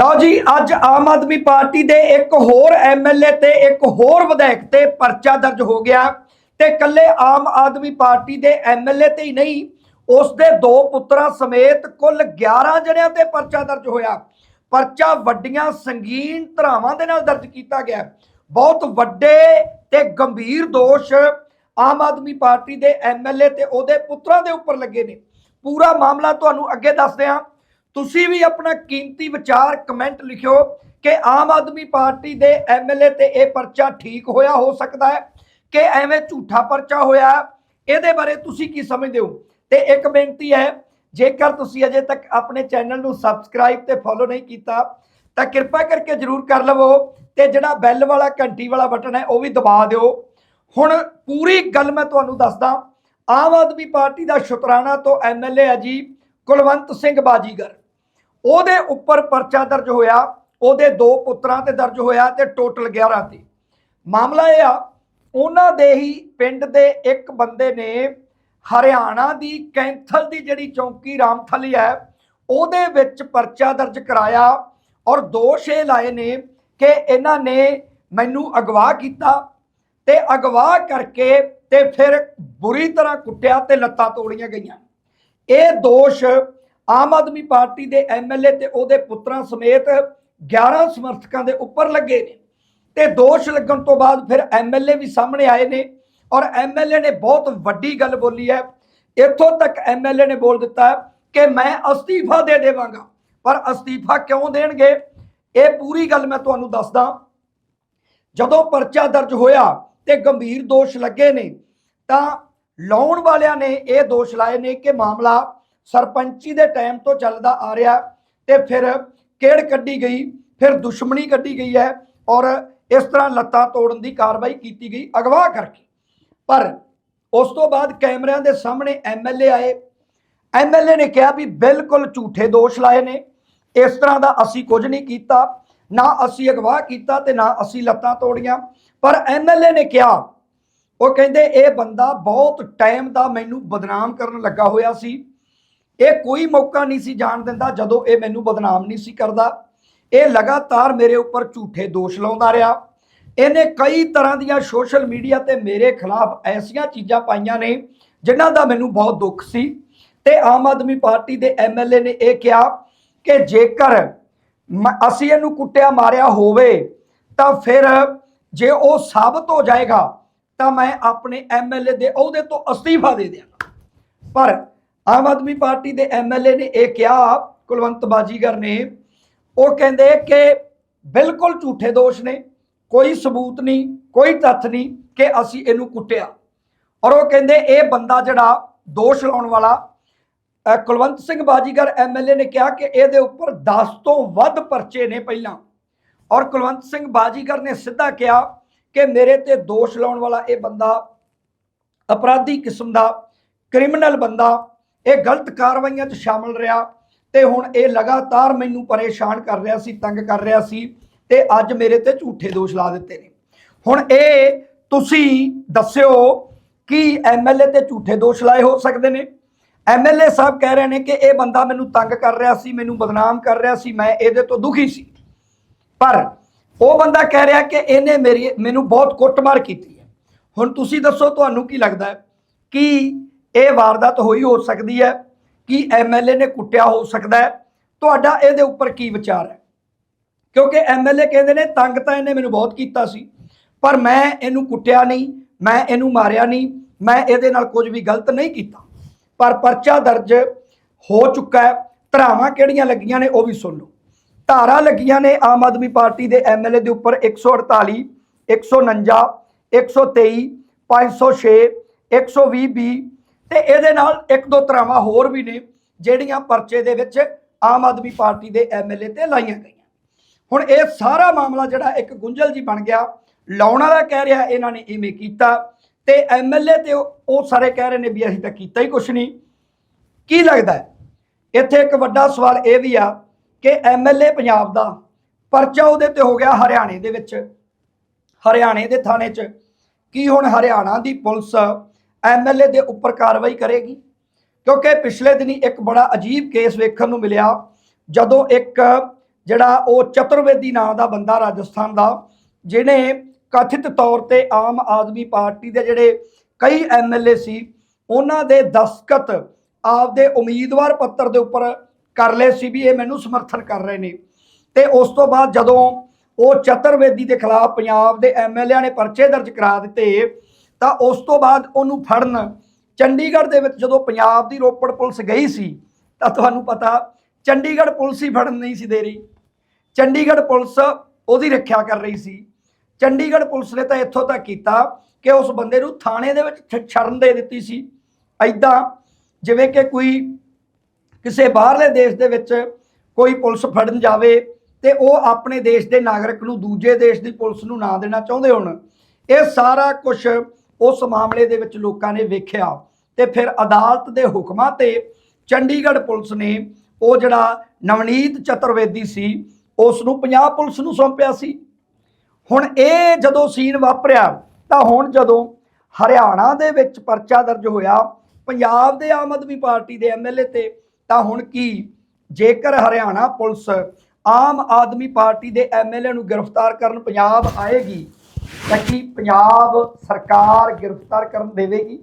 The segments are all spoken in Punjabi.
ਲਓ ਜੀ, ਅੱਜ ਆਮ ਆਦਮੀ ਪਾਰਟੀ ਦੇ ਇੱਕ ਹੋਰ ਐਮਐਲਏ ਤੇ ਇੱਕ ਹੋਰ ਵਿਧਾਇਕ ਤੇ ਪਰਚਾ ਦਰਜ ਹੋ ਗਿਆ ਤੇ ਕੱਲੇ ਆਮ ਆਦਮੀ ਪਾਰਟੀ ਦੇ ਐਮਐਲਏ ਤੇ ਹੀ ਨਹੀਂ ਉਸ ਦੇ ਦੋ ਪੁੱਤਰਾਂ ਸਮੇਤ ਕੁੱਲ 11 ਜਣਿਆਂ ਤੇ ਪਰਚਾ ਦਰਜ ਹੋਇਆ। ਪਰਚਾ ਵੱਡੀਆਂ ਸੰਗੀਨ ਧਰਾਵਾਂ ਦੇ ਨਾਲ ਦਰਜ ਕੀਤਾ ਗਿਆ। ਬਹੁਤ ਵੱਡੇ ਤੇ ਗੰਭੀਰ ਦੋਸ਼ ਆਮ ਆਦਮੀ ਪਾਰਟੀ ਦੇ ਐਮਐਲਏ ਤੇ ਉਹਦੇ ਪੁੱਤਰਾਂ ਦੇ ਉੱਪਰ ਲੱਗੇ ਨੇ। ਪੂਰਾ ਮਾਮਲਾ ਤੁਹਾਨੂੰ ਅੱਗੇ ਦੱਸਦੇ ਹਾਂ। ਤੁਸੀਂ ਵੀ ਆਪਣਾ ਕੀਮਤੀ ਵਿਚਾਰ ਕਮੈਂਟ ਲਿਖਿਓ ਕਿ ਆਮ ਆਦਮੀ ਪਾਰਟੀ ਦੇ ਐਮਐਲਏ ਤੇ ਇਹ ਪਰਚਾ ਠੀਕ ਹੋਇਆ, ਹੋ ਸਕਦਾ ਹੈ ਕਿ ਐਵੇਂ ਝੂਠਾ ਪਰਚਾ ਹੋਇਆ। ਇਹਦੇ ਬਾਰੇ ਤੁਸੀਂ ਕੀ ਸਮਝਦੇ ਹੋ? ਤੇ ਇੱਕ ਬੇਨਤੀ ਹੈ, ਜੇਕਰ ਤੁਸੀਂ ਅਜੇ ਤੱਕ ਆਪਣੇ ਚੈਨਲ ਨੂੰ ਸਬਸਕ੍ਰਾਈਬ ਤੇ ਫੋਲੋ ਨਹੀਂ ਕੀਤਾ, ਤਾਂ ਕਿਰਪਾ ਕਰਕੇ ਜਰੂਰ ਕਰ ਲਵੋ ਤੇ ਜਿਹੜਾ ਬੈਲ ਵਾਲਾ, ਘੰਟੀ ਵਾਲਾ ਬਟਨ ਹੈ, ਉਹ ਵੀ ਦਬਾ ਦਿਓ। ਹੁਣ ਪੂਰੀ ਗੱਲ ਮੈਂ ਤੁਹਾਨੂੰ ਦੱਸਦਾ, ਆਮ ਆਦਮੀ ਪਾਰਟੀ ਦਾ ਸ਼ੁਤਰਾਣਾ ਤੋਂ ਐਮਐਲਏ ਹੈ ਜੀ। ਕੁਲਵੰਤ ਸਿੰਘ ਬਾਜੀਗਰ। ਉਹਦੇ ਉੱਪਰ ਪਰਚਾ ਦਰਜ ਹੋਇਆ, ਉਹਦੇ ਦੋ ਪੁੱਤਰਾਂ ਤੇ ਦਰਜ ਹੋਇਆ ਤੇ ਟੋਟਲ 11 ਤੇ। ਮਾਮਲਾ ਇਹ ਆ, ਉਹਨਾਂ ਦੇ ਹੀ ਪਿੰਡ ਦੇ ਇੱਕ ਬੰਦੇ ਨੇ ਹਰਿਆਣਾ ਦੀ ਕੈਂਥਲ ਦੀ ਜਿਹੜੀ ਚੌਂਕੀ ਰਾਮਥਲੀ ਹੈ, ਉਹਦੇ ਵਿੱਚ ਪਰਚਾ ਦਰਜ ਕਰਾਇਆ ਔਰ ਦੋਸ਼ ਇਹ ਲਾਏ ਨੇ ਕਿ ਇਹਨਾਂ ਨੇ ਮੈਨੂੰ ਅਗਵਾ ਕੀਤਾ ਤੇ ਅਗਵਾ ਕਰਕੇ ਤੇ ਫਿਰ ਬੁਰੀ ਤਰ੍ਹਾਂ ਕੁੱਟਿਆ ਤੇ ਲੱਤਾਂ ਤੋੜੀਆਂ ਗਈਆਂ। ਇਹ ਦੋਸ਼ ਆਮ ਆਦਮੀ ਪਾਰਟੀ ਦੇ ਐਮਐਲਏ ਤੇ ਉਹਦੇ ਪੁੱਤਰਾਂ ਸਮੇਤ 11 ਸਮਰਥਕਾਂ ਦੇ ਉੱਪਰ ਲੱਗੇ ਨੇ। ਤੇ ਦੋਸ਼ ਲੱਗਣ ਤੋਂ ਬਾਅਦ ਫਿਰ ਐਮਐਲਏ ਵੀ ਸਾਹਮਣੇ ਆਏ ਨੇ ਔਰ ਐਮਐਲਏ ਨੇ ਬਹੁਤ ਵੱਡੀ ਗੱਲ ਬੋਲੀ ਹੈ। ਇੱਥੋਂ ਤੱਕ ਐਮਐਲਏ ਨੇ ਬੋਲ ਦਿੱਤਾ ਕਿ ਮੈਂ ਅਸਤੀਫਾ ਦੇ ਦੇਵਾਂਗਾ। ਪਰ ਅਸਤੀਫਾ ਕਿਉਂ ਦੇਣਗੇ? ਇਹ ਪੂਰੀ ਗੱਲ ਮੈਂ ਤੁਹਾਨੂੰ ਦੱਸਦਾ। ਜਦੋਂ ਪਰਚਾ ਦਰਜ ਹੋਇਆ ਤੇ ਗੰਭੀਰ ਦੋਸ਼ ਲੱਗੇ ਨੇ, ਤਾਂ ਲਾਉਣ ਵਾਲਿਆਂ ਨੇ ਇਹ ਦੋਸ਼ ਲਾਏ ਨੇ ਕਿ ਮਾਮਲਾ ਸਰਪੰਚੀ ਦੇ ਟਾਈਮ ਤੋਂ ਚੱਲਦਾ ਆ ਰਿਹਾ ਤੇ ਫਿਰ ਕਿਹੜ ਕੱਢੀ ਗਈ? ਫਿਰ ਦੁਸ਼ਮਣੀ ਕੱਢੀ ਗਈ ਹੈ ਔਰ ਇਸ ਤਰ੍ਹਾਂ ਲੱਤਾਂ ਤੋੜਨ ਦੀ ਕਾਰਵਾਈ ਕੀਤੀ ਗਈ ਅਗਵਾ ਕਰਕੇ। ਪਰ ਉਸ ਤੋਂ ਬਾਅਦ ਕੈਮਰਿਆਂ ਦੇ ਸਾਹਮਣੇ ਐਮਐਲਏ ਆਏ। ਐਮਐਲਏ ਨੇ ਕਿਹਾ ਵੀ ਬਿਲਕੁਲ ਝੂਠੇ ਦੋਸ਼ ਲਾਏ ਨੇ। ਇਸ ਤਰ੍ਹਾਂ ਦਾ ਅਸੀਂ ਕੁਝ ਨਹੀਂ ਕੀਤਾ। ਨਾ ਅਸੀਂ ਅਗਵਾ ਕੀਤਾ ਤੇ ਨਾ ਅਸੀਂ ਲੱਤਾਂ ਤੋੜੀਆਂ। ਪਰ ਐਮਐਲਏ ਨੇ ਕਿਹਾ ਉਹ ਕਹਿੰਦੇ ਇਹ ਬੰਦਾ ਬਹੁਤ ਟਾਈਮ ਦਾ ਮੈਨੂੰ ਬਦਨਾਮ ਕਰਨ ਲੱਗਾ ਹੋਇਆ ਸੀ। ਇਹ ਕੋਈ ਮੌਕਾ ਨਹੀਂ ਸੀ ਜਾਣ ਦਿੰਦਾ ਜਦੋਂ ਇਹ ਮੈਨੂੰ ਬਦਨਾਮ ਨਹੀਂ ਸੀ ਕਰਦਾ। ਇਹ ਲਗਾਤਾਰ ਮੇਰੇ ਉੱਪਰ ਝੂਠੇ ਦੋਸ਼ ਲਾਉਂਦਾ ਰਿਹਾ। ਇਹਨੇ ਕਈ ਤਰ੍ਹਾਂ ਦੀਆਂ ਸੋਸ਼ਲ ਮੀਡੀਆ ਤੇ ਮੇਰੇ ਖਿਲਾਫ ਐਸੀਆਂ ਚੀਜ਼ਾਂ ਪਾਈਆਂ ਨੇ ਜਿਨ੍ਹਾਂ ਦਾ ਮੈਨੂੰ ਬਹੁਤ ਦੁੱਖ ਸੀ ਤੇ ਆਮ ਆਦਮੀ ਪਾਰਟੀ ਦੇ ਐਮਐਲਏ ਨੇ ਇਹ ਕਿਹਾ ਕਿ ਜੇਕਰ ਮ- ਅਸੀਂ ਇਹਨੂੰ ਕੁੱਟਿਆ ਮਾਰਿਆ ਹੋਵੇ ਤਾਂ ਫਿਰ ਜੇ ਉਹ ਸਾਬਤ ਹੋ ਜਾਏਗਾ ਤਾਂ ਮੈਂ ਆਪਣੇ ਐਮਐਲਏ ਦੇ ਅਹੁਦੇ ਤੋਂ ਅਸਤੀਫਾ ਦੇ ਦਿਆਂਗਾ। ਪਰ ਆਮ ਆਦਮੀ ਪਾਰਟੀ ਦੇ ਐਮਐਲਏ ਨੇ ਇਹ ਕਿਹਾ ਕੁਲਵੰਤ ਬਾਜੀਗਰ ਨੇ, ਉਹ ਕਹਿੰਦੇ ਕਿ ਬਿਲਕੁਲ ਝੂਠੇ ਦੋਸ਼ ਨੇ, ਕੋਈ ਸਬੂਤ ਨਹੀਂ, ਕੋਈ ਤੱਥ ਨਹੀਂ ਕਿ ਅਸੀਂ ਇਹਨੂੰ ਕੁੱਟਿਆ। ਔਰ ਉਹ ਕਹਿੰਦੇ ਇਹ ਬੰਦਾ ਜਿਹੜਾ ਦੋਸ਼ ਲਾਉਣ ਵਾਲਾ ਕੁਲਵੰਤ ਸਿੰਘ ਬਾਜੀਗਰ ਐਮਐਲਏ ਨੇ ਕਿਹਾ ਕਿ ਇਹਦੇ ਉੱਪਰ 10 ਤੋਂ ਵੱਧ ਪਰਚੇ ਨੇ ਪਹਿਲਾਂ। ਔਰ ਕੁਲਵੰਤ ਸਿੰਘ ਬਾਜੀਗਰ ਨੇ ਸਿੱਧਾ ਕਿਹਾ ਕਿ ਮੇਰੇ ਤੇ ਦੋਸ਼ ਲਾਉਣ ਵਾਲਾ ਇਹ ਬੰਦਾ ਅਪਰਾਧੀ ਕਿਸਮ ਦਾ, ਕ੍ਰਿਮੀਨਲ ਬੰਦਾ, ਇਹ ਗਲਤ ਕਾਰਵਾਈਆਂ 'ਚ ਸ਼ਾਮਲ ਰਿਹਾ ਤੇ ਹੁਣ ਇਹ ਲਗਾਤਾਰ ਮੈਨੂੰ ਪਰੇਸ਼ਾਨ ਕਰ ਰਿਹਾ ਸੀ, ਤੰਗ ਕਰ ਰਿਹਾ ਸੀ ਤੇ ਅੱਜ ਮੇਰੇ ਤੇ ਝੂਠੇ ਦੋਸ਼ ਲਾ ਦਿੱਤੇ ਨੇ। ਹੁਣ ਇਹ ਤੁਸੀਂ ਦੱਸਿਓ ਕਿ ਐਮਐਲਏ ਤੇ ਝੂਠੇ ਦੋਸ਼ ਲਾਏ ਹੋ ਸਕਦੇ ਨੇ। ਐਮਐਲਏ ਸਾਹਿਬ ਕਹਿ ਰਹੇ ਨੇ ਕਿ ਇਹ ਬੰਦਾ ਮੈਨੂੰ ਤੰਗ ਕਰ ਰਿਹਾ ਸੀ, ਮੈਨੂੰ ਬਦਨਾਮ ਕਰ ਰਿਹਾ ਸੀ, ਮੈਂ ਇਹਦੇ ਤੋਂ ਦੁਖੀ ਸੀ। ਪਰ ਉਹ ਬੰਦਾ ਕਹਿ ਰਿਹਾ ਕਿ ਇਹਨੇ ਮੇਰੀ ਮੈਨੂੰ ਬਹੁਤ ਕੁੱਟਮਾਰ ਕੀਤੀ ਹੈ। ਹੁਣ ਤੁਸੀਂ ਦੱਸੋ ਤੁਹਾਨੂੰ ਕੀ ਲੱਗਦਾ ਹੈ ਕਿ ਇਹ ਵਾਰਦਾਤ ਹੋਈ ਹੋ ਸਕਦੀ ਹੈ? ਕਿ ਐਮਐਲਏ ਨੇ ਕੁੱਟਿਆ ਹੋ ਸਕਦਾ ਹੈ? ਤੁਹਾਡਾ ਇਹਦੇ ਉੱਪਰ ਕੀ ਵਿਚਾਰ ਹੈ? ਕਿਉਂਕਿ ਐਮਐਲਏ ਕਹਿੰਦੇ ਨੇ, ਤੰਗ ਤਾਂ ਇਹਨੇ ਮੈਨੂੰ ਬਹੁਤ ਕੀਤਾ ਸੀ, ਪਰ ਮੈਂ ਇਹਨੂੰ ਕੁੱਟਿਆ ਨਹੀਂ, ਮੈਂ ਇਹਨੂੰ ਮਾਰਿਆ ਨਹੀਂ, ਮੈਂ ਇਹਦੇ ਨਾਲ ਕੁਝ ਵੀ ਗਲਤ ਨਹੀਂ ਕੀਤਾ। ਪਰ ਪਰਚਾ ਦਰਜ ਹੋ ਚੁੱਕਾ ਹੈ। ਧਰਾਵਾਂ ਕਿਹੜੀਆਂ ਲੱਗੀਆਂ ਨੇ ਉਹ ਵੀ ਸੁਣ ਲਓ। ਧਾਰਾ ਲੱਗੀਆਂ ਨੇ ਆਮ ਆਦਮੀ ਪਾਰਟੀ ਦੇ ਐਮਐਲਏ ਦੇ ਉੱਪਰ 148 149 123 506 120 ਬੀ ਤੇ ਇਹਦੇ ਨਾਲ ਇੱਕ ਦੋ ਧਰਾਵਾਂ ਹੋਰ ਵੀ ਨੇ ਜਿਹੜੀਆਂ ਪਰਚੇ ਦੇ ਵਿੱਚ ਆਮ ਆਦਮੀ ਪਾਰਟੀ ਦੇ ਐਮਐਲਏ ਤੇ ਲਾਈਆਂ ਗਈਆਂ। ਹੁਣ ਇਹ ਸਾਰਾ ਮਾਮਲਾ ਜਿਹੜਾ ਇੱਕ ਗੁੰਝਲ ਜੀ ਬਣ ਗਿਆ। ਲਾਉਣ ਵਾਲਾ ਕਹਿ ਰਿਹਾ ਇਹਨਾਂ ਨੇ ਇਵੇਂ ਕੀਤਾ ਤੇ ਐਮਐਲਏ ਤੇ ਉਹ ਸਾਰੇ ਕਹਿ ਰਹੇ ਨੇ ਵੀ ਅਸੀਂ ਤਾਂ ਕੀਤਾ ਹੀ ਕੁਛ ਨਹੀਂ। ਕੀ ਲੱਗਦਾ ਇੱਥੇ ਇੱਕ ਵੱਡਾ ਸਵਾਲ ਇਹ ਵੀ ਆ ਕਿ ਐਮਐਲਏ ਪੰਜਾਬ ਦਾ ਪਰਚਾ ਉਹਦੇ ਤੇ ਹੋ ਗਿਆ ਹਰਿਆਣੇ ਦੇ ਵਿੱਚ। ਹਰਿਆਣੇ ਦੇ ਥਾਣੇ 'ਚ। ਕੀ ਹੁਣ ਹਰਿਆਣਾ ਦੀ ਪੁਲਿਸ ਐਮਐਲਏ ਦੇ ਉੱਪਰ ਕਾਰਵਾਈ ਕਰੇਗੀ? ਕਿਉਂਕਿ ਪਿਛਲੇ ਦਿਨੀ ਇੱਕ ਬੜਾ ਅਜੀਬ ਕੇਸ ਵੇਖਣ ਨੂੰ ਮਿਲਿਆ, ਜਦੋਂ ਇੱਕ ਜਿਹੜਾ ਉਹ ਚਤੁਰਵੇਦੀ ਨਾਂ ਦਾ ਬੰਦਾ ਰਾਜਸਥਾਨ ਦਾ, ਜਿਹਨੇ ਕਥਿਤ ਤੌਰ ਤੇ ਆਮ ਆਦਮੀ ਪਾਰਟੀ ਦੇ ਜਿਹੜੇ ਕਈ ਐਮਐਲਏ ਸੀ, ਉਹਨਾਂ ਦੇ ਦਸਤਖਤ ਆਪਦੇ ਉਮੀਦਵਾਰ ਪੱਤਰ ਦੇ ਉੱਪਰ ਕਰ ਲਏ ਸੀ ਵੀ ਇਹ ਮੈਨੂੰ ਸਮਰਥਨ ਕਰ ਰਹੇ ਨੇ। ਤੇ ਉਸ ਤੋਂ ਬਾਅਦ ਜਦੋਂ ਉਹ ਚਤੁਰਵੇਦੀ ਦੇ ਖਿਲਾਫ ਪੰਜਾਬ ਦੇ ਐਮਐਲਏ ਨੇ ਪਰਚੇ ਦਰਜ ਕਰਾ ਦਿੱਤੇ, ਤਾਂ ਉਸ ਤੋਂ ਬਾਅਦ ਉਹਨੂੰ ਫੜਨ ਚੰਡੀਗੜ੍ਹ ਦੇ ਵਿੱਚ ਜਦੋਂ ਪੰਜਾਬ ਦੀ ਰੋਪੜ ਪੁਲਿਸ ਗਈ ਸੀ, ਤਾਂ ਤੁਹਾਨੂੰ ਪਤਾ ਚੰਡੀਗੜ੍ਹ ਪੁਲਿਸ ਹੀ ਫੜਨ ਨਹੀਂ ਸੀ ਦੇ ਰਹੀ। ਚੰਡੀਗੜ੍ਹ ਪੁਲਿਸ ਉਹਦੀ ਰੱਖਿਆ ਕਰ ਰਹੀ ਸੀ। ਚੰਡੀਗੜ੍ਹ ਪੁਲਿਸ ਨੇ ਤਾਂ ਇੱਥੋਂ ਤੱਕ ਕੀਤਾ ਕਿ ਉਸ ਬੰਦੇ ਨੂੰ ਥਾਣੇ ਦੇ ਵਿੱਚ ਛ- ਛੜਨ ਦੇ ਦਿੱਤੀ ਸੀ। ਐਦਾਂ ਜਿਵੇਂ ਕਿ ਕੋਈ ਕਿਸੇ ਬਾਹਰਲੇ ਦੇਸ਼ ਦੇ ਵਿੱਚ ਕੋਈ ਪੁਲਿਸ ਫੜਨ ਜਾਵੇ ਤੇ ਉਹ ਆਪਣੇ ਦੇਸ਼ ਦੇ ਨਾਗਰਿਕ ਨੂੰ ਦੂਜੇ ਦੇਸ਼ ਦੀ ਪੁਲਿਸ ਨੂੰ ਨਾ ਦੇਣਾ ਚਾਹੁੰਦੇ ਹੋਣ। ਇਹ ਸਾਰਾ ਕੁਝ ਉਸ ਮਾਮਲੇ ਦੇ ਵਿੱਚ ਲੋਕਾਂ ਨੇ ਵੇਖਿਆ ਤੇ ਫਿਰ ਅਦਾਲਤ ਦੇ ਹੁਕਮਾਂ ਤੇ ਚੰਡੀਗੜ੍ਹ ਪੁਲਿਸ ਨੇ ਉਹ ਜਿਹੜਾ ਨਵਨੀਤ ਚਤੁਰਵੇਦੀ ਸੀ ਉਸ ਨੂੰ ਪੰਜਾਬ ਪੁਲਿਸ ਨੂੰ ਸੌਂਪਿਆ ਸੀ। ਹੁਣ ਇਹ ਜਦੋਂ ਸੀਨ ਵਾਪਰਿਆ, ਤਾਂ ਹੁਣ ਜਦੋਂ ਹਰਿਆਣਾ ਦੇ ਵਿੱਚ ਪਰਚਾ ਦਰਜ ਹੋਇਆ, ਪੰਜਾਬ ਦੇ ਆਮ ਆਦਮੀ ਪਾਰਟੀ ਦੇ ਐਮਐਲਏ ਤੇ ਤਾਂ ਹੁਣ ਕੀ? ਜੇਕਰ ਹਰਿਆਣਾ ਪੁਲਿਸ ਆਮ ਆਦਮੀ ਪਾਰਟੀ ਦੇ ਐਮਐਲਏ ਨੂੰ ਗ੍ਰਿਫਤਾਰ ਕਰਨ ਪੰਜਾਬ ਆਏਗੀ, ਤਾਂ ਕੀ ਪੰਜਾਬ ਸਰਕਾਰ ਗ੍ਰਿਫਤਾਰ ਕਰਨ ਦੇਵੇਗੀ?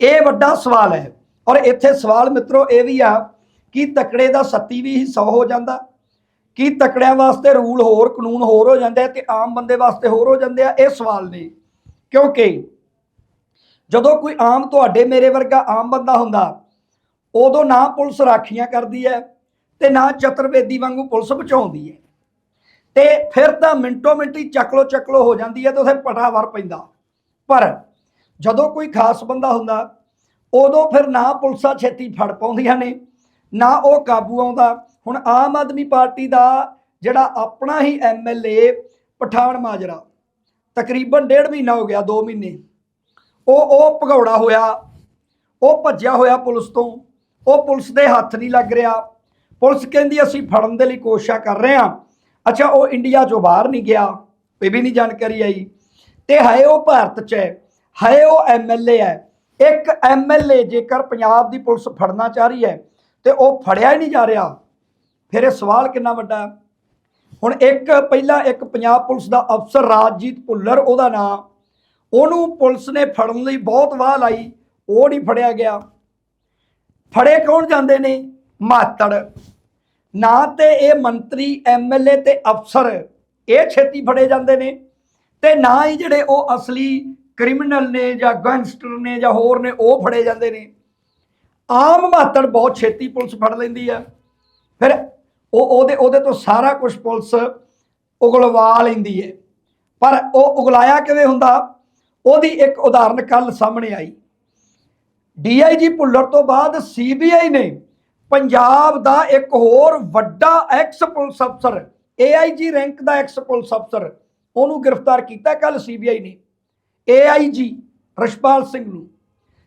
ਇਹ ਵੱਡਾ ਸਵਾਲ ਹੈ। ਔਰ ਇੱਥੇ ਸਵਾਲ ਮਿੱਤਰੋ ਇਹ ਵੀ ਆ ਕਿ ਤਕੜੇ ਦਾ ਸੱਤੀ ਵੀ 100 ਹੋ ਜਾਂਦਾ, ਕੀ ਤਕੜਿਆਂ ਵਾਸਤੇ ਰੂਲ ਹੋਰ, ਕਾਨੂੰਨ ਹੋਰ ਹੋ ਜਾਂਦੇ ਆ ਤੇ ਆਮ ਬੰਦੇ ਵਾਸਤੇ ਹੋਰ ਹੋ ਜਾਂਦੇ ਆ, ਇਹ ਸਵਾਲ ਨੇ। ਕਿਉਂਕਿ ਜਦੋਂ ਕੋਈ ਆਮ ਤੁਹਾਡੇ ਮੇਰੇ ਵਰਗਾ ਆਮ ਬੰਦਾ ਹੁੰਦਾ ਉਦੋਂ ਨਾ ਪੁਲਿਸ ਰਾਖੀਆਂ ਕਰਦੀ ਹੈ ਤੇ ਨਾ ਚਤਰਵੇਦੀ ਵਾਂਗੂ ਪੁਲਿਸ ਬਚਾਉਂਦੀ ਹੈ। ਤੇ ਫਿਰ ਤਾਂ ਮਿੰਟੋ ਮਿੰਟੀ ਚੱਕਲੋ ਚੱਕਲੋ ਹੋ ਜਾਂਦੀ ਹੈ ਤੇ ਉਥੇ ਪਟਾਵਰ ਪੈਂਦਾ। ਪਰ ਜਦੋਂ ਕੋਈ ਖਾਸ ਬੰਦਾ ਹੁੰਦਾ, ਉਦੋਂ ਫਿਰ ਨਾ ਪੁਲਿਸਾਂ ਛੇਤੀ ਫੜ ਪਾਉਂਦੀਆਂ ਨੇ, ਨਾ ਉਹ ਕਾਬੂ ਆਉਂਦਾ। ਹੁਣ ਆਮ ਆਦਮੀ ਪਾਰਟੀ ਦਾ ਜਿਹੜਾ ਆਪਣਾ ਹੀ ਐਮਐਲਏ ਪਠਾਨ ਮਾਜਰਾ, ਤਕਰੀਬਨ ਡੇਢ ਮਹੀਨਾ ਹੋ ਗਿਆ 2 ਮਹੀਨੇ। ਉਹ ਉਹ ਭਗੌੜਾ ਹੋਇਆ, ਉਹ ਭੱਜਿਆ ਹੋਇਆ ਪੁਲਿਸ ਤੋਂ। ਉਹ ਪੁਲਿਸ ਦੇ ਹੱਥ ਨਹੀਂ ਲੱਗ ਰਿਹਾ। ਪੁਲਿਸ ਕਹਿੰਦੀ ਅਸੀਂ ਫੜਨ ਦੇ ਲਈ ਕੋਸ਼ਿਸ਼ਾਂ ਕਰ ਰਹੇ ਹਾਂ। ਅੱਛਾ, ਉਹ ਇੰਡੀਆ ਚੋਂ ਬਾਹਰ ਨਹੀਂ ਗਿਆ। ਇਹ ਵੀ ਨਹੀਂ ਜਾਣਕਾਰੀ ਆਈ। ਤੇ ਹੈ ਉਹ ਭਾਰਤ 'ਚ ਹੈ। ਹੈ ਉਹ ਐਮਐਲਏ ਹੈ। ਇੱਕ ਐਮਐਲਏ ਜੇਕਰ ਪੰਜਾਬ ਦੀ ਪੁਲਿਸ ਫੜਨਾ ਚਾਹ ਰਹੀ ਹੈ, ਤੇ ਉਹ ਫੜਿਆ ਹੀ ਨਹੀਂ ਜਾ ਰਿਹਾ। ਫਿਰ ਇਹ ਸਵਾਲ ਕਿੰਨਾ ਵੱਡਾ ਹੁਣ ਇੱਕ, ਪਹਿਲਾਂ ਇੱਕ ਪੰਜਾਬ ਪੁਲਿਸ ਦਾ ਅਫਸਰ ਰਾਜਜੀਤ ਭੁੱਲਰ, ਉਹਦਾ ਨਾਮ ਉਹਨੂੰ ਪੁਲਿਸ ਨੇ ਫੜਨ ਲਈ ਬਹੁਤ ਵਾਹ ਲਾਈ। ਉਹ ਨਹੀਂ ਫੜਿਆ ਗਿਆ। ਫੜੇ ਕੌਣ ਜਾਂਦੇ ਨੇ? ਮਾਤੜ। ਨਾ ਤੇ ਇਹ ਮੰਤਰੀ ਐਮਐਲਏ ਤੇ ਅਫਸਰ, ਇਹ ਛੇਤੀ ਫੜੇ ਜਾਂਦੇ ਨੇ ਤੇ ਨਾ ਹੀ ਜਿਹੜੇ ਉਹ ਅਸਲੀ ਕ੍ਰਿਮੀਨਲ ਨੇ ਜਾਂ ਗੈਂਗਸਟਰ ਨੇ ਜਾਂ ਹੋਰ ਨੇ, ਉਹ ਫੜੇ ਜਾਂਦੇ ਨੇ। ਆਮ ਮਾਤੜ ਬਹੁਤ ਛੇਤੀ ਪੁਲਿਸ ਫੜ ਲੈਂਦੀ ਆ। ਫਿਰ ਉਹ ਉਹਦੇ ਉਹਦੇ ਤੋਂ ਸਾਰਾ ਕੁਝ ਪੁਲਿਸ ਉਗਲਵਾ ਲੈਂਦੀ ਹੈ ਪਰ ਉਹ ਉਗਲਾਇਆ ਕਿਵੇਂ ਹੁੰਦਾ? ਉਹਦੀ ਇੱਕ ਉਦਾਹਰਨ ਕੱਲ ਸਾਹਮਣੇ ਆਈ। ਡੀਆਈਜੀ ਭੁੱਲਰ ਤੋਂ ਬਾਅਦ ਸੀਬੀਆਈ ਨੇ ਪੰਜਾਬ ਦਾ ਇੱਕ ਹੋਰ ਵੱਡਾ ਐਕਸ ਪੁਲਿਸ ਅਫਸਰ, ਏਆਈਜੀ ਰੈਂਕ ਦਾ ਐਕਸ ਪੁਲਿਸ ਅਫਸਰ, ਉਹਨੂੰ ਗ੍ਰਿਫਤਾਰ ਕੀਤਾ ਕੱਲ ਸੀਬੀਆਈ ਨੇ। ਏਆਈਜੀ ਰਸ਼ਪਾਲ ਸਿੰਘ ਨੂੰ।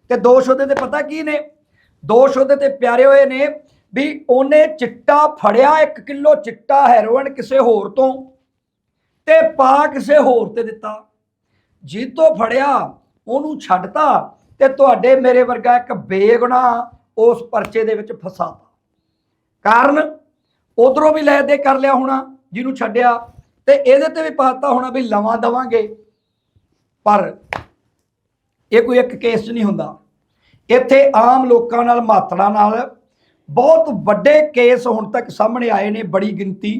ਤੇ ਦੋਸ਼ ਉਹਦੇ ਤੇ ਪਤਾ ਕੀ ਨੇ? ਦੋਸ਼ ਉਹਦੇ ਤੇ ਪਿਆਰੇ ਹੋਏ ਨੇ ਵੀ ਉਹਨੇ ਚਿੱਟਾ ਫੜਿਆ 1 ਕਿਲੋ ਚਿੱਟਾ ਹੈਰੋਇਨ ਕਿਸੇ ਹੋਰ ਤੋਂ ਤੇ ਪਾ ਕਿਸੇ ਹੋਰ ਤੇ ਦਿੱਤਾ। ਜੀਤੋਂ ਫੜਿਆ, ਉਹਨੂੰ ਛੱਡਤਾ ਤੇ ਤੁਹਾਡੇ ਮੇਰੇ ਵਰਗਾ ਇੱਕ ਬੇਗੁਨਾਹ ਉਸ ਪਰਚੇ ਦੇ ਵਿੱਚ ਫਸਾਤਾ ਕਾਰਨ ਉਧਰੋਂ ਵੀ ਲੈ ਦੇ ਕਰ ਲਿਆ ਹੋਣਾ, ਜਿਹਨੂੰ ਛੱਡਿਆ, ਤੇ ਇਹਦੇ ਤੇ ਵੀ ਪਾਤਾ ਹੋਣਾ ਵੀ ਲਵਾਂ ਦਵਾਂਗੇ। ਪਰ ਇਹ ਕੋਈ ਇੱਕ ਕੇਸ ਨਹੀਂ ਹੁੰਦਾ। ਇੱਥੇ ਆਮ ਲੋਕਾਂ ਨਾਲ ਮਾਤੜਾ ਨਾਲ ਬਹੁਤ ਵੱਡੇ ਕੇਸ ਹੁਣ ਤੱਕ ਸਾਹਮਣੇ ਆਏ ਨੇ ਬੜੀ ਗਿਣਤੀ,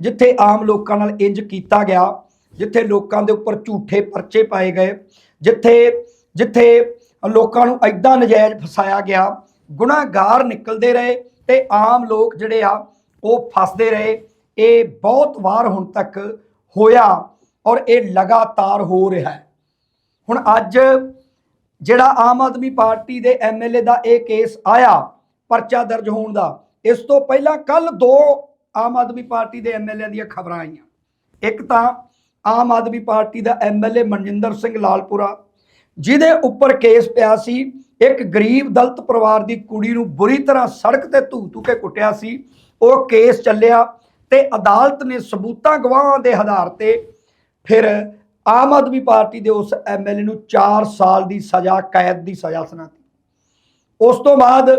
ਜਿੱਥੇ ਆਮ ਲੋਕਾਂ ਨਾਲ ਇੰਜ ਕੀਤਾ ਗਿਆ, ਜਿੱਥੇ ਲੋਕਾਂ ਦੇ ਉੱਪਰ ਝੂਠੇ ਪਰਚੇ ਪਾਏ ਗਏ, ਜਿੱਥੇ ਜਿੱਥੇ ਲੋਕਾਂ ਨੂੰ ਐਦਾਂ ਨਜਾਇਜ਼ ਫਸਾਇਆ ਗਿਆ। ਗੁਨਾਹਗਾਰ ਨਿਕਲਦੇ ਰਹੇ ਤੇ ਆਮ ਲੋਕ ਜਿਹੜੇ ਆ, ਉਹ ਫਸਦੇ ਰਹੇ। ਇਹ ਬਹੁਤ ਵਾਰ ਹੁਣ ਤੱਕ ਹੋਇਆ ਔਰ ਇਹ ਲਗਾਤਾਰ ਹੋ ਰਿਹਾ ਹੈ। ਹੁਣ ਅੱਜ ਜਿਹੜਾ ਆਮ ਆਦਮੀ ਪਾਰਟੀ ਦੇ ਐਮਐਲਏ ਦਾ ਇਹ ਕੇਸ ਆਇਆ, ਪਰਚਾ ਦਰਜ ਹੋਣ ਦਾ, ਇਸ ਤੋਂ ਪਹਿਲਾਂ ਕੱਲ ਦੋ ਆਮ ਆਦਮੀ ਪਾਰਟੀ ਦੇ ਐਮਐਲਏ ਦੀਆਂ ਖਬਰਾਂ ਆਈਆਂ। ਇੱਕ ਤਾਂ ਆਮ ਆਦਮੀ ਪਾਰਟੀ ਦਾ ਐਮਐਲਏ ਮਨਜਿੰਦਰ ਸਿੰਘ ਲਾਲਪੁਰਾ ਜਿਹਦੇ ਉੱਪਰ ਕੇਸ ਪਿਆ ਸੀ, ਇੱਕ ਗਰੀਬ ਦਲਿਤ ਪਰਿਵਾਰ ਦੀ ਕੁੜੀ ਨੂੰ ਬੁਰੀ ਤਰ੍ਹਾਂ ਸੜਕ ਤੇ ਧੂ ਧੂ ਕੇ ਕੁੱਟਿਆ ਸੀ, ਉਹ ਕੇਸ ਚੱਲਿਆ ਤੇ ਅਦਾਲਤ ਨੇ ਸਬੂਤਾਂ ਗਵਾਹਾਂ ਦੇ ਆਧਾਰ ਤੇ ਫਿਰ ਆਮ ਆਦਮੀ ਪਾਰਟੀ ਦੇ ਉਸ ਐਮਐਲਏ ਨੂੰ 4 ਸਾਲ ਦੀ ਸਜ਼ਾ, ਕੈਦ ਦੀ ਸਜ਼ਾ ਸੁਣਾਤੀ। ਉਸ ਤੋਂ ਬਾਅਦ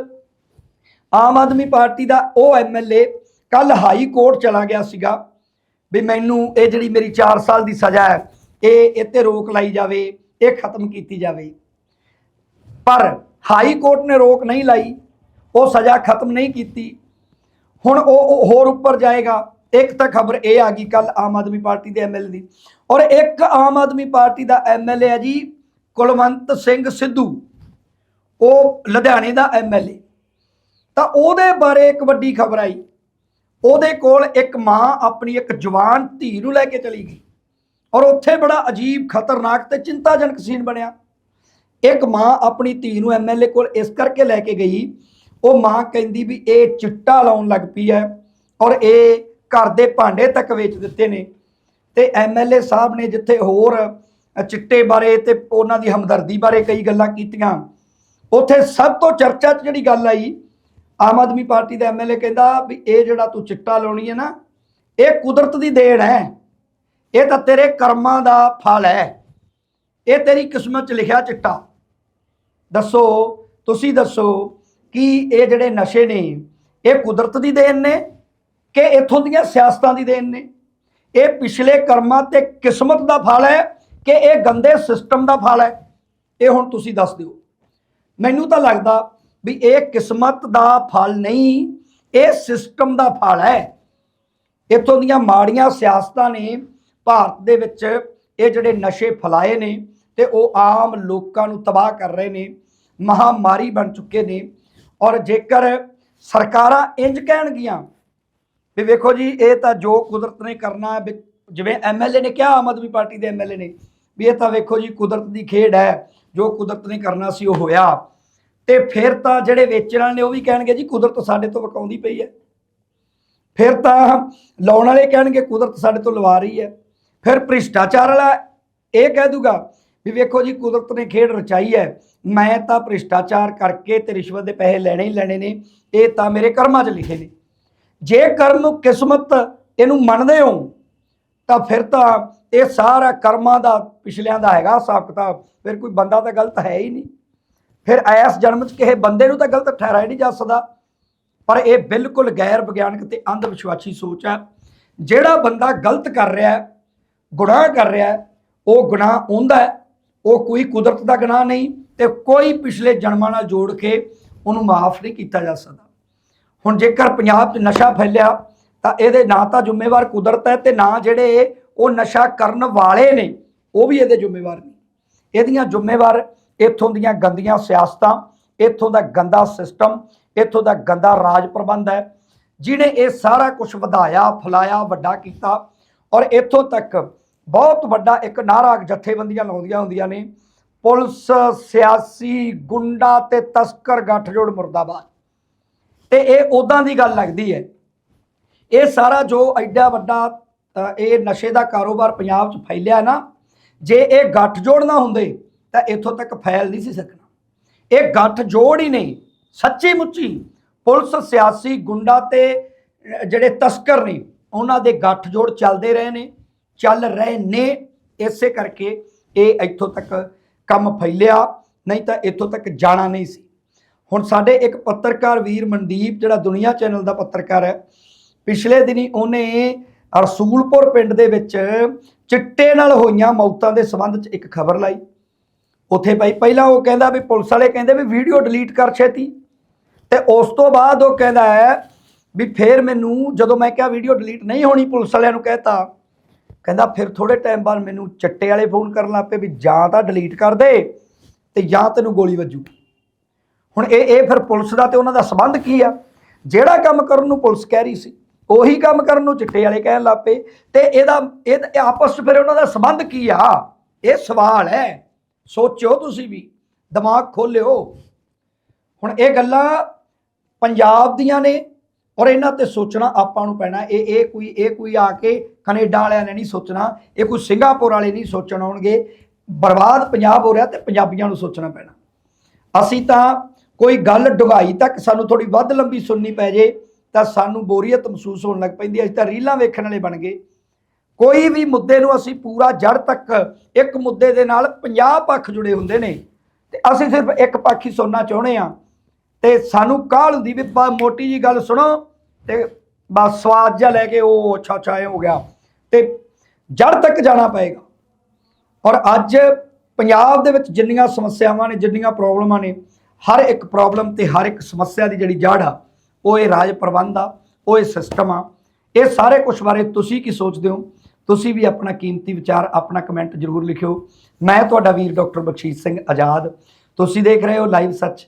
ਆਮ ਆਦਮੀ ਪਾਰਟੀ ਦਾ ਉਹ ਐਮਐਲਏ ਕੱਲ ਹਾਈ ਕੋਰਟ ਚਲਾ ਗਿਆ ਸੀਗਾ ਵੀ ਮੈਨੂੰ ਇਹ ਜਿਹੜੀ ਮੇਰੀ 4 ਸਾਲ ਦੀ ਸਜ਼ਾ ਹੈ, ਇਹ ਇੱਥੇ ਰੋਕ ਲਾਈ ਜਾਵੇ। ਇਹ ਖਤਮ ਕੀਤੀ ਜਾਵੇ। ਪਰ ਹਾਈ ਕੋਰਟ ਨੇ ਰੋਕ ਨਹੀਂ ਲਾਈ, ਉਹ ਸਜ਼ਾ ਖਤਮ ਨਹੀਂ ਕੀਤੀ। ਹੁਣ ਉਹ ਉਹ ਹੋਰ ਉੱਪਰ ਜਾਏਗਾ। ਇੱਕ ਤਾਂ ਖਬਰ ਇਹ ਆ ਗਈ ਕੱਲ ਆਮ ਆਦਮੀ ਪਾਰਟੀ ਦੇ ਐਮਐਲਏ ਦੀ। ਔਰ ਇੱਕ ਆਮ ਆਦਮੀ ਪਾਰਟੀ ਦਾ ਐਮਐਲਏ ਹੈ ਜੀ, ਕੁਲਵੰਤ ਸਿੰਘ ਸਿੱਧੂ। ਉਹ ਲੁਧਿਆਣੇ ਦਾ ਐਮਐਲਏ ਤਾਂ ਉਹਦੇ ਬਾਰੇ ਇੱਕ ਵੱਡੀ ਖਬਰ ਆਈ। ਉਹਦੇ ਕੋਲ ਇੱਕ ਮਾਂ, ਆਪਣੀ ਇੱਕ ਜਵਾਨ ਧੀ ਨੂੰ ਲੈ ਕੇ ਚਲੀ ਗਈ। ਔਰ ਉੱਥੇ ਬੜਾ ਅਜੀਬ, ਖਤਰਨਾਕ ਤੇ ਚਿੰਤਾਜਨਕ ਸੀਨ ਬਣਿਆ। ਇੱਕ ਮਾਂ ਆਪਣੀ ਧੀ ਨੂੰ ਐਮਐਲਏ ਕੋਲ ਇਸ ਕਰਕੇ ਲੈ ਕੇ ਗਈ, ਉਹ ਮਾਂ ਕਹਿੰਦੀ ਵੀ ਇਹ ਚਿੱਟਾ ਲਾਉਣ ਲੱਗ ਪਈ ਹੈ ਔਰ ਇਹ ਘਰ ਦੇ ਭਾਂਡੇ ਤੱਕ ਵੇਚ ਦਿੱਤੇ ਨੇ। ਤੇ ਐਮਐਲਏ ਸਾਹਿਬ ਨੇ ਜਿੱਥੇ ਹੋਰ ਚਿੱਟੇ ਬਾਰੇ ਤੇ ਉਹਨਾਂ ਦੀ ਹਮਦਰਦੀ ਬਾਰੇ ਕਈ ਗੱਲਾਂ ਕੀਤੀਆਂ, ਉੱਥੇ ਸਭ ਤੋਂ ਚਰਚਾ 'ਚ ਜਿਹੜੀ ਗੱਲ ਆਈ, ਆਮ ਆਦਮੀ ਪਾਰਟੀ ਦਾ ਐਮਐਲਏ ਕਹਿੰਦਾ ਵੀ ਇਹ ਜਿਹੜਾ ਤੂੰ ਚਿੱਟਾ ਲਾਉਣੀ ਹੈ ਨਾ, ਇਹ ਕੁਦਰਤ ਦੀ ਦੇਣ ਹੈ। ਇਹ ਤਾਂ ਤੇਰੇ ਕਰਮਾਂ ਦਾ ਫਲ ਹੈ। ਇਹ ਤੇਰੀ ਕਿਸਮਤ 'ਚ ਲਿਖਿਆ ਚਿੱਟਾ। ਦੱਸੋ, ਤੁਸੀਂ ਦੱਸੋ ਕਿ ਇਹ ਜਿਹੜੇ ਨਸ਼ੇ ਨੇ, ਇਹ ਕੁਦਰਤ ਦੀ ਦੇਣ ਨੇ ਕਿ ਇਥੋਂ ਦੀਆਂ ਸਿਆਸਤਾਂ ਦੀ ਦੇਣ ਨੇ? ਇਹ ਪਿਛਲੇ ਕਰਮਾਂ ਤੇ ਕਿਸਮਤ ਦਾ ਫਲ ਹੈ ਕਿ ਇਹ ਗੰਦੇ ਸਿਸਟਮ ਦਾ ਫਲ ਹੈ? ਇਹ ਹੁਣ ਤੁਸੀਂ ਦੱਸ ਦਿਓ। ਮੈਨੂੰ ਤਾਂ ਲੱਗਦਾ ਵੀ ਇਹ ਕਿਸਮਤ ਦਾ ਫਲ ਨਹੀਂ, ਇਹ ਸਿਸਟਮ ਦਾ ਫਲ ਹੈ। ਇਥੋਂ ਦੀਆਂ ਮਾੜੀਆਂ ਸਿਆਸਤਾਂ ਨੇ ਭਾਰਤ ਦੇ ਵਿੱਚ ਇਹ ਜਿਹੜੇ ਨਸ਼ੇ ਫਲਾਏ ਨੇ ਤੇ ਉਹ ਆਮ ਲੋਕਾਂ ਨੂੰ ਤਬਾਹ ਕਰ ਰਹੇ ਨੇ, ਮਹਾਮਾਰੀ ਬਣ ਚੁੱਕੇ ਨੇ ਔਰ ਜੇਕਰ ਸਰਕਾਰਾਂ ਇੰਜ ਕਹਿਣਗੀਆਂ ਵੀ ਵੇਖੋ ਜੀ, ਇਹ ਤਾਂ ਜੋ ਕੁਦਰਤ ਨੇ ਕਰਨਾ ਵੀ ਜਿਵੇਂ ਐਮਐਲਏ ਨੇ ਕਿਹਾ, ਆਮ ਆਦਮੀ ਪਾਰਟੀ ਦੇ ਐਮਐਲਏ ਨੇ ਵੀ ਇਹ ਤਾਂ ਵੇਖੋ ਜੀ, ਕੁਦਰਤ ਦੀ ਖੇਡ ਹੈ, ਜੋ ਕੁਦਰਤ ਨੇ ਕਰਨਾ ਸੀ ਉਹ ਹੋਇਆ। ਤੇ ਫਿਰ ਤਾਂ ਜਿਹੜੇ ਵੇਚਣ ਵਾਲੇ ਨੇ ਉਹ ਵੀ ਕਹਿਣਗੇ ਜੀ, ਕੁਦਰਤ ਸਾਡੇ ਤੋਂ ਵਕਾਉਂਦੀ ਪਈ ਹੈ। ਫਿਰ ਤਾਂ ਲਾਉਣ ਵਾਲੇ ਕਹਿਣਗੇ, ਕੁਦਰਤ ਸਾਡੇ ਤੋਂ ਲਵਾ ਰਹੀ ਹੈ। ਫਿਰ ਭ੍ਰਿਸ਼ਟਾਚਾਰ ਵਾਲਾ ਇਹ ਕਹਿ ਦੂਗਾ ਵੀ ਵੇਖੋ ਜੀ, ਕੁਦਰਤ ਨੇ ਖੇਡ ਰਚਾਈ ਹੈ। ਮੈਂ ਤਾਂ ਭ੍ਰਿਸ਼ਟਾਚਾਰ ਕਰਕੇ ਤੇ ਰਿਸ਼ਵਤ ਦੇ ਪੈਸੇ ਲੈਣੇ ਹੀ ਲੈਣੇ ਨੇ। ਇਹ ਤਾਂ ਮੇਰੇ ਕਰਮਾਂ 'ਚ ਲਿਖੇ ਨੇ। ਜੇ ਕਰਮ ਕਿਸਮਤ ਇਹਨੂੰ ਮੰਨਦੇ ਹੋ, ਤਾਂ ਫਿਰ ਤਾਂ ਇਹ ਸਾਰਾ ਕਰਮਾਂ ਦਾ ਪਿਛਲਿਆਂ ਦਾ ਹੈਗਾ ਹਿਸਾਬ ਕਿਤਾਬ। ਫਿਰ ਕੋਈ ਬੰਦਾ ਤਾਂ ਗਲਤ ਹੈ ਹੀ ਨਹੀਂ। ਫਿਰ ਐਸ ਜਨਮ 'ਚ ਕਿਸੇ ਬੰਦੇ ਨੂੰ ਤਾਂ ਗਲਤ ਠਹਿਰਾਇਆ ਨਹੀਂ ਜਾ ਸਕਦਾ। ਪਰ ਇਹ ਬਿਲਕੁਲ ਗੈਰ ਵਿਗਿਆਨਕ ਤੇ ਅੰਧ ਵਿਸ਼ਵਾਸੀ ਸੋਚ ਹੈ ਜਿਹੜਾ ਬੰਦਾ ਗਲਤ ਕਰ ਰਿਹਾ ਹੈ ਗੁਨਾਹ ਕਰ ਰਿਹਾ ਹੈ, ਉਹ ਗੁਨਾਹ ਹੁੰਦਾ ਹੈ, ਉਹ ਕੋਈ ਕੁਦਰਤ ਦਾ ਗੁਨਾਹ ਨਹੀਂ ਤੇ ਕੋਈ ਪਿਛਲੇ ਜਨਮਾਂ ਨਾਲ ਜੋੜ ਕੇ ਉਹਨੂੰ ਮਾਫ ਨਹੀਂ ਕੀਤਾ ਜਾ ਸਕਦਾ। ਹੁਣ ਜੇਕਰ ਪੰਜਾਬ 'ਚ ਨਸ਼ਾ ਫੈਲਿਆ, ਤਾਂ ਇਹਦੇ ਨਾ ਤਾਂ ਜ਼ਿੰਮੇਵਾਰ ਕੁਦਰਤ ਹੈ ਤੇ ਨਾ ਜਿਹੜੇ ਉਹ ਨਸ਼ਾ ਕਰਨ ਵਾਲੇ ਨੇ, ਉਹ ਵੀ ਇਹਦੇ ਜ਼ਿੰਮੇਵਾਰ ਨੇ। ਇਹਦੀਆਂ ਜ਼ਿੰਮੇਵਾਰ ਇੱਥੋਂ ਦੀਆਂ ਗੰਦੀਆਂ ਸਿਆਸਤਾਂ, ਇੱਥੋਂ ਦਾ ਗੰਦਾ ਸਿਸਟਮ, ਇੱਥੋਂ ਦਾ ਗੰਦਾ ਰਾਜ ਪ੍ਰਬੰਧ ਹੈ, ਜਿਹਨੇ ਇਹ ਸਾਰਾ ਕੁਝ ਵਧਾਇਆ, ਫਲਾਇਆ, ਵੱਡਾ ਕੀਤਾ ਔਰ ਇੱਥੋਂ ਤੱਕ ਬਹੁਤ ਵੱਡਾ ਇੱਕ ਨਾਰਾ ਜਥੇਬੰਦੀਆਂ ਲਾਉਂਦੀਆਂ ਹੁੰਦੀਆਂ ਨੇ। ਪੁਲਿਸ, ਸਿਆਸੀ, ਗੁੰਡਾ ਤੇ ਤਸਕਰ ਗੱਠਜੋੜ ਮੁਰਦਾਬਾਦ। ਤੇ ਇਹ ਉਦਾਂ ਦੀ ਗੱਲ ਲੱਗਦੀ ਹੈ। ਇਹ ਸਾਰਾ ਜੋ ਐਡਾ ਵੱਡਾ ਇਹ ਨਸ਼ੇ ਦਾ ਕਾਰੋਬਾਰ ਪੰਜਾਬ 'ਚ ਫੈਲਿਆ ਨਾ, ਜੇ ਇਹ ਗੱਠਜੋੜ ਨਾ ਹੁੰਦੇ, ਤਾਂ ਇੱਥੋਂ ਤੱਕ ਫੈਲ ਨਹੀਂ ਸੀ ਸਕਣਾ। ਇਹ ਗੱਠਜੋੜ ਹੀ ਨਹੀਂ, ਸੱਚੀ ਮੁੱਚੀ ਪੁਲਿਸ, ਸਿਆਸੀ, ਗੁੰਡਾ ਤੇ ਜਿਹੜੇ ਤਸਕਰ ਨੇ, ਉਹਨਾਂ ਦੇ ਗੱਠਜੋੜ ਚੱਲਦੇ ਰਹੇ ਨੇ। ਚੱਲ ਰਹੇ ਨੇ, ਇਸੇ ਕਰਕੇ ਇਹ ਇੱਥੋਂ ਤੱਕ ਕੰਮ ਫੈਲਿਆ, ਨਹੀਂ ਤਾਂ ਇੱਥੋਂ ਤੱਕ ਜਾਣਾ ਨਹੀਂ ਸੀ। ਹੁਣ ਸਾਡੇ ਇੱਕ ਪੱਤਰਕਾਰ ਵੀਰ ਮਨਦੀਪ, ਜਿਹੜਾ ਦੁਨੀਆ ਚੈਨਲ ਦਾ ਪੱਤਰਕਾਰ ਹੈ, ਪਿਛਲੇ ਦਿਨੀ ਉਹਨੇ ਰਸੂਲਪੁਰ ਪਿੰਡ ਦੇ ਵਿੱਚ ਚਿੱਟੇ ਨਾਲ ਹੋਈਆਂ ਮੌਤਾਂ ਦੇ ਸੰਬੰਧ 'ਚ ਇੱਕ ਖਬਰ ਲਾਈ। ਉੱਥੇ ਭਾਈ ਪਹਿਲਾਂ ਉਹ ਕਹਿੰਦਾ ਵੀ ਪੁਲਿਸ ਵਾਲੇ ਕਹਿੰਦੇ ਵੀ ਵੀਡੀਓ ਡਿਲੀਟ ਕਰ ਛੇਤੀ। ਤੇ ਉਸ ਤੋਂ ਬਾਅਦ ਉਹ ਕਹਿੰਦਾ ਹੈ ਵੀ ਫੇਰ ਮੈਨੂੰ ਜਦੋਂ ਮੈਂ ਕਿਹਾ ਵੀਡੀਓ ਡਿਲੀਟ ਨਹੀਂ ਹੋਣੀ ਪੁਲਿਸ ਵਾਲਿਆਂ ਨੂੰ ਕਹਿਤਾ ਕਹਿੰਦਾ ਫਿਰ ਥੋੜੇ ਟਾਈਮ ਬਾਅਦ ਮੈਨੂੰ ਚੱਟੇ ਵਾਲੇ ਫੋਨ ਕਰਨ ਲੱਗ ਪਏ ਵੀ ਜਾਂ ਤਾਂ ਡਿਲੀਟ ਕਰ ਦੇ ਤੇ ਜਾਂ ਤੈਨੂੰ ਗੋਲੀ ਵੱਜੂ। ਹੁਣ ਇਹ ਇਹ ਫਿਰ ਪੁਲਿਸ ਦਾ ਤੇ ਉਹਨਾਂ ਦਾ ਸਬੰਧ ਕੀ ਆ? ਜਿਹੜਾ ਕੰਮ ਕਰਨ ਨੂੰ ਪੁਲਿਸ ਕਹਿ ਰਹੀ ਸੀ, ਉਹੀ ਕੰਮ ਕਰਨ ਨੂੰ ਚਿੱਟੇ ਵਾਲੇ ਕਹਿਣ ਲੱਗ ਪਏ ਤੇ ਇਹਦਾ, ਇਹ ਆਪਸ 'ਚ ਫਿਰ ਉਹਨਾਂ ਦਾ ਸਬੰਧ ਕੀ ਆ? ਇਹ ਸਵਾਲ ਹੈ। ਸੋਚਿਓ ਤੁਸੀਂ ਵੀ, ਦਿਮਾਗ ਖੋਲਿਓ। ਹੁਣ ਇਹ ਗੱਲਾਂ ਪੰਜਾਬ ਦੀਆਂ ਨੇ ਔਰ ਇਹਨਾਂ ਤੇ ਸੋਚਣਾ ਆਪਾਂ ਨੂੰ ਪੈਣਾ, ਇਹ ਇਹ ਕੋਈ ਇਹ ਕੋਈ ਆ ਕੇ ਕੈਨੇਡਾ ਵਾਲਿਆਂ ਨੇ ਨਹੀਂ ਸੋਚਣਾ, ਇਹ ਕੋਈ ਸਿੰਗਾਪੁਰ ਵਾਲੇ ਨਹੀਂ ਸੋਚਣ ਆਉਣਗੇ, ਬਰਬਾਦ ਪੰਜਾਬ ਹੋ ਰਿਹਾ ਤੇ ਪੰਜਾਬੀਆਂ ਨੂੰ ਸੋਚਣਾ ਪੈਣਾ। ਅਸੀਂ ਤਾਂ ਕੋਈ ਗੱਲ ਡੁਗਾਈ ਤੱਕ ਸਾਨੂੰ ਥੋੜੀ ਵੱਧ ਲੰਬੀ ਸੁਣਨੀ ਪੈ ਜੇ, ਤਾਂ ਸਾਨੂੰ ਬੋਰੀਅਤ ਮਹਿਸੂਸ ਹੋਣ ਲੱਗ ਪੈਂਦੀ ਹੈ, ਅਸੀਂ ਤਾਂ ਰੀਲਾਂ ਵੇਖਣ ਵਾਲੇ ਬਣ ਗਏ। ਕੋਈ ਵੀ ਮੁੱਦੇ ਨੂੰ ਅਸੀਂ ਪੂਰਾ ਜੜ ਤੱਕ ਇੱਕ ਮੁੱਦੇ ਦੇ ਨਾਲ 50 ਪੱਖ ਜੁੜੇ ਹੁੰਦੇ ਨੇ, ਤੇ ਅਸੀਂ ਸਿਰਫ ਇੱਕ ਪੱਖ ਹੀ ਸੁਣਨਾ ਚਾਹੁੰਦੇ ਆ ਤੇ ਸਾਨੂੰ ਕਾਹਲ ਹੁੰਦੀ ਵੀ ਬਾ ਮੋਟੀ ਜੀ ਗੱਲ ਸੁਣੋ ਤੇ ਬਸ ਸਵਾਦ ਜਿਹਾ ਲੈ ਕੇ ਉਹ ਅੱਛਾ ਅੱਛਾ ਇਹ ਹੋ ਗਿਆ। ਤੇ ਜੜ ਤੱਕ ਜਾਣਾ ਪਏਗਾ। ਔਰ ਅੱਜ ਪੰਜਾਬ ਦੇ ਵਿੱਚ ਜਿੰਨੀਆਂ ਸਮੱਸਿਆਵਾਂ ਨੇ, ਜਿੰਨੀਆਂ ਪ੍ਰੋਬਲਮਾਂ ਨੇ, ਹਰ ਇੱਕ ਪ੍ਰੋਬਲਮ ਤੇ ਹਰ ਇੱਕ ਸਮੱਸਿਆ ਦੀ ਜਿਹੜੀ ਜੜ ਆ, ਉਹ ਇਹ ਰਾਜ ਪ੍ਰਬੰਧ ਆ, ਉਹ ਇਹ ਸਿਸਟਮ ਆ। ਇਹ ਸਾਰੇ ਕੁਝ ਬਾਰੇ ਤੁਸੀਂ ਕੀ ਸੋਚਦੇ ਹੋ? ਤੁਸੀਂ ਵੀ ਆਪਣਾ ਕੀਮਤੀ ਵਿਚਾਰ, ਆਪਣਾ ਕਮੈਂਟ ਜ਼ਰੂਰ ਲਿਖਿਓ। ਮੈਂ ਤੁਹਾਡਾ ਵੀਰ ਡਾਕਟਰ ਬਖਸ਼ੀਸ਼ ਸਿੰਘ ਆਜ਼ਾਦ। ਤੁਸੀਂ ਦੇਖ ਰਹੇ ਹੋ ਲਾਈਵ ਸੱਚ